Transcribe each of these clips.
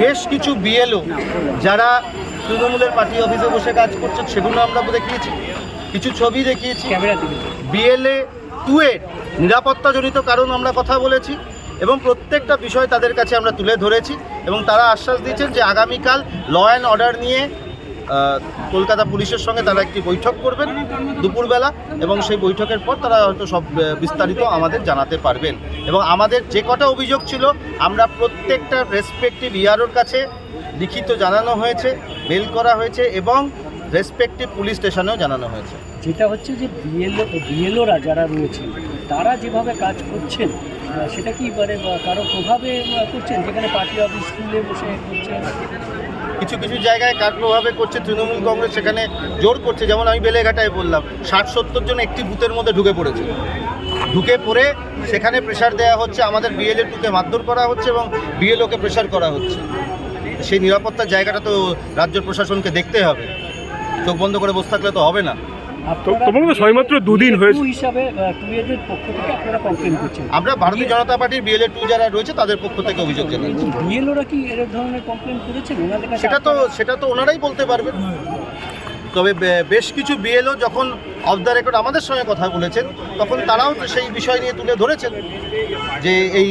বেশ কিছু বিএলও যারা তৃণমূলের পার্টি অফিসে বসে কাজ করছেন সেগুলো আমরা দেখিয়েছি। কিছু ছবি দেখিয়েছি। বিএলএ টু এর নিরাপত্তাজনিত কারণ আমরা কথা বলেছি এবং প্রত্যেকটা বিষয় তাদের কাছে আমরা তুলে ধরেছি এবং তারা আশ্বাস দিচ্ছেন যে আগামীকাল ল অ্যান্ড অর্ডার নিয়ে কলকাতা পুলিশের সঙ্গে তারা একটি বৈঠক করবেন দুপুরবেলা, এবং সেই বৈঠকের পর তারা হয়তো সব বিস্তারিত আমাদের জানাতে পারবেন। এবং আমাদের যে কটা অভিযোগ ছিল, আমরা প্রত্যেকটা রেসপেক্টিভ ইয়ারোর কাছে লিখিত জানানো হয়েছে মেল করা হয়েছে, এবং রেসপেক্টিভ পুলিশ স্টেশনেও জানানো হয়েছে। যেটা হচ্ছে যে বিএলও বিএলওরা যারা রয়েছেন তারা যেভাবে কাজ করছেন সেটা কি মানে কারও প্রভাবে করছেন? যেখানে পার্টি অফিস স্কুলে বসে করছেন? কিছু কিছু জায়গায় কার প্রভাবে করছে, তৃণমূল কংগ্রেস সেখানে জোর করছে, যেমন আমি বেলেঘাটায় বললাম, ষাট সত্তর জন একটি বুথের মধ্যে ঢুকে পড়েছে। ঢুকে পড়ে সেখানে প্রেশার দেওয়া হচ্ছে, আমাদের বিএলএ টুকে মারধর করা হচ্ছে এবং বিএলওকে প্রেশার করা হচ্ছে। সেই নিরাপত্তার জায়গাটা তো রাজ্য প্রশাসনকে দেখতে হবে। চোখ বন্ধ করে বসে থাকলে তো হবে না। তোমার তো সবেমাত্র দুদিন হয়েছে। হিসাবে টু এদের পক্ষ থেকে আপনারা কমপ্লেন করছেন। আমরা ভারতীয় জনতা পার্টির বিএলএ টু যারা রয়েছে তাদের পক্ষ থেকে অভিযোগ জানাচ্ছি বিএলওরা কি এর ধরনের কমপ্লেন করেছেন? ওনাদের কাছে সেটা তো সেটা তো ওনারাই বলতে পারবেন। তবে বেশ কিছু বিএলও যখন অফ দ্য রেকর্ড আমাদের সঙ্গে কথা বলেছেন তখন তারাও তো সেই বিষয় নিয়ে তুলে ধরেছেন। যে এই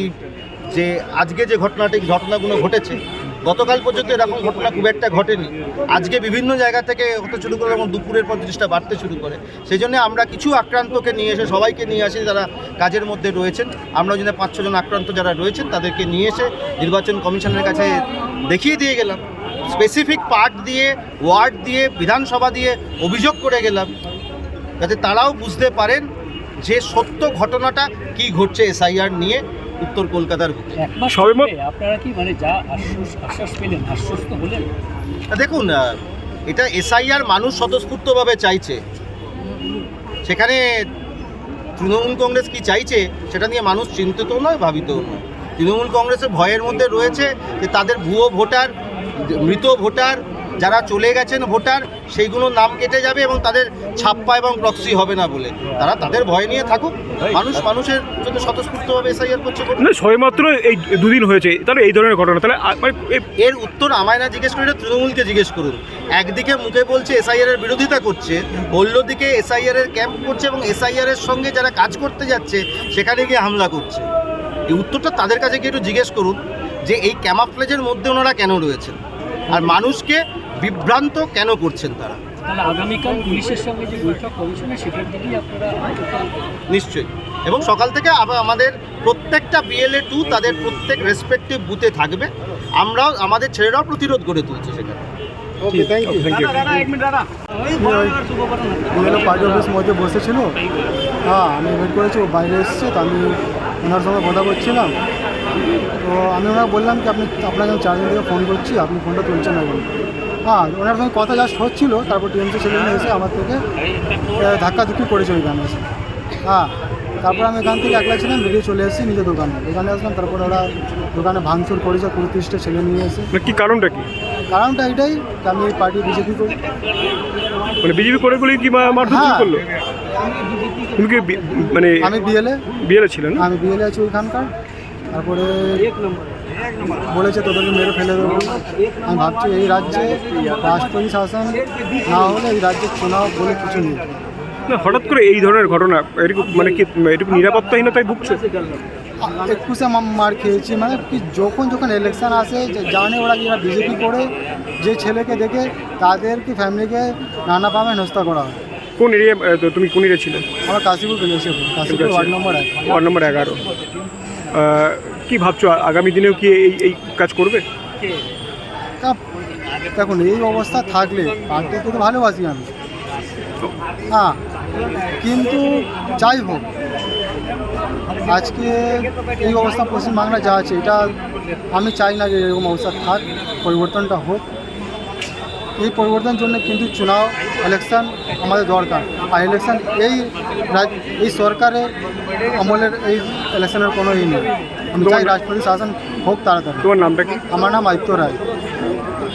যে আজকে যে ঘটনাটি ঘটনাগুলো ঘটেছে গতকাল পর্যন্ত এরকম ঘটনা খুব একটা ঘটেনি। আজকে বিভিন্ন জায়গা থেকে হতে শুরু করে এবং দুপুরের পর জিনিসটা বাড়তে শুরু করে। সেই জন্য আমরা কিছু আক্রান্তকে নিয়ে এসে, সবাইকে নিয়ে আসি যারা কাজের মধ্যে রয়েছেন। আমরা যদি পাঁচ ছজন আক্রান্ত যারা রয়েছেন, তাদেরকে নিয়ে এসে নির্বাচন কমিশনের কাছে দেখিয়ে দিয়ে গেলাম। স্পেসিফিক পার্ট দিয়ে ওয়ার্ড দিয়ে, বিধানসভা দিয়ে অভিযোগ করে গেলাম। যাতে তারাও বুঝতে পারেন যে সত্য ঘটনাটা কি ঘটছে এসআইআর নিয়ে। উত্তর কলকাতার আপনারা কি মানে যা আশ্বাস আশ্বাস পেলেন আশ্বস্ত হলেন? দেখুন এটা এসআইআর মানুষ স্বতঃস্ফূর্তভাবে চাইছে। সেখানে তৃণমূল কংগ্রেস কি চাইছে সেটা নিয়ে মানুষ চিন্তিত নয় ভাবিত নয়। তৃণমূল কংগ্রেসের ভয়ের মধ্যে রয়েছে যে তাদের ভুয়ো ভোটার মৃত ভোটার যারা চলে গেছেন ভোটার সেইগুলোর নাম কেটে যাবে এবং তাদের ছাপ্পা এবং প্রক্সি হবে না বলে। তারা তাদের ভয় নিয়ে থাকুক। মানুষ মানুষের জন্য স্বতঃস্ফূর্তভাবে এসআইআর করছে। না সবেমাত্র এই দুদিন হয়েছে। তাহলে এই ধরনের ঘটনা তাহলে মানে এর উত্তর আমায় না জিজ্ঞেস করে তৃণমূলকে জিজ্ঞেস করুন। একদিকে মুখে বলছে এসআইআর এর বিরোধিতা করছে অন্যদিকে এসআইআর এর ক্যাম্প করছে এবং এসআইআর এর সঙ্গে যারা কাজ করতে যাচ্ছে সেখানে গিয়ে হামলা করছে। এই উত্তরটা তাদের কাছে গিয়ে একটু জিজ্ঞেস করুন যে এই ক্যামাফ্লেজের মধ্যে ওনারা কেন রয়েছেন? আর মানুষকে বিভ্রান্ত কেন করছেন তারা? তাহলে আগামীকাল পুলিশের সঙ্গে যে বৈঠক কমিশনের সেটার দিকেই আপনারা নিশ্চয়ই। এবং সকাল থেকে আবার আমাদের প্রত্যেকটা বিএলএ টু তাদের প্রত্যেক রেসপেক্টিভ বুথে থাকবে। আমরাও আমাদের ছেলেরাও প্রতিরোধ করে তুলছে সেখানে। Thank you BLO party office মধ্যে বসেছিল। হ্যাঁ আমি ওয়েট করেছি ও বাইরে এসেছে তো আমি ওনার সঙ্গে কথা বলছিলাম। তো আমি ওনাকে বললাম কি আপনি আপনাকে আমি চারদিন থেকে ফোন করছি আপনি ফোনটা তুলছেন না বলুন। হ্যাঁ ওনার সঙ্গে কথা জাস্ট হচ্ছিল তারপর টিএমসি ছেলেগুলো এসে আমার থেকে ধাক্কা ধুক্কি করেছে ওইখানে এসে। হ্যাঁ তারপর আমি এখান থেকে একলা ছিলাম বেরিয়ে চলে এসেছি নিজের দোকানে। দোকানে আসলাম তারপর ওরা দোকানে ভাঙচুর করেছে পঁয়ত্রিশটা ছেলে নিয়ে এসে। মানে কি কারণটা কি? কারণটা এটাই যে আমি পার্টি বিজেপি করি মানে বিজেপি করে বলে কি মারধর হ্যাঁ। করল? তুমি কি মানে আমি বিএলএ বিয়েলে ছিলেন আমি বিএলএ আছি ওইখানকার। তারপরে বলেছে তোদেরকে মেরে ফেলে দেবো। আমি ভাবছি এই রাজ্যে রাষ্ট্রপতি শাসন না হলে এই রাজ্যে চুনাও বলে কিছু নেই। না হঠাৎ করে এই ধরনের ঘটনা এরকম মানে কি এটুকু নিরাপত্তাহীনতায় ভুগছে? একুশে মার খেয়েছি মানে কি যখন যখন ইলেকশন আসে যে জানে ওরা যারা বিজেপি করে যে ছেলেকে দেখে তাদেরকে ফ্যামিলিকে নানাভাবে হেনস্থা করা হয়। কোন এরিয়া তুমি কোন এরিয়া ছিলে? আমরা কাশীপুর কাশীপুর। ওয়ার্ড নম্বর এক। ওয়ার্ড নম্বর এগারো। কি ভাবছ? আগামী দিনেও কি এই এই কাজ করবে? দেখুন, এই অবস্থা থাকলে পার্টিকে তো ভালোবাসি আমি। হ্যাঁ কিন্তু যাই হোক, আজকে এই অবস্থা পশ্চিমবাংলা যা আছে, এটা আমি চাই না যে এরকম অবস্থা থাক, পরিবর্তনটা হোক। এই পরিবর্তনের জন্য কিন্তু চুনাও ইলেকশন আমাদের দরকার। আর ইলেকশন এই এই সরকারের আমলের এই ইলেকশনের কোনো ই নেই। আমি চাই রাষ্ট্রপতি শাসন হোক তাড়াতাড়ি। তোমার নামটা কি? আমার নাম আদিত্য রায়।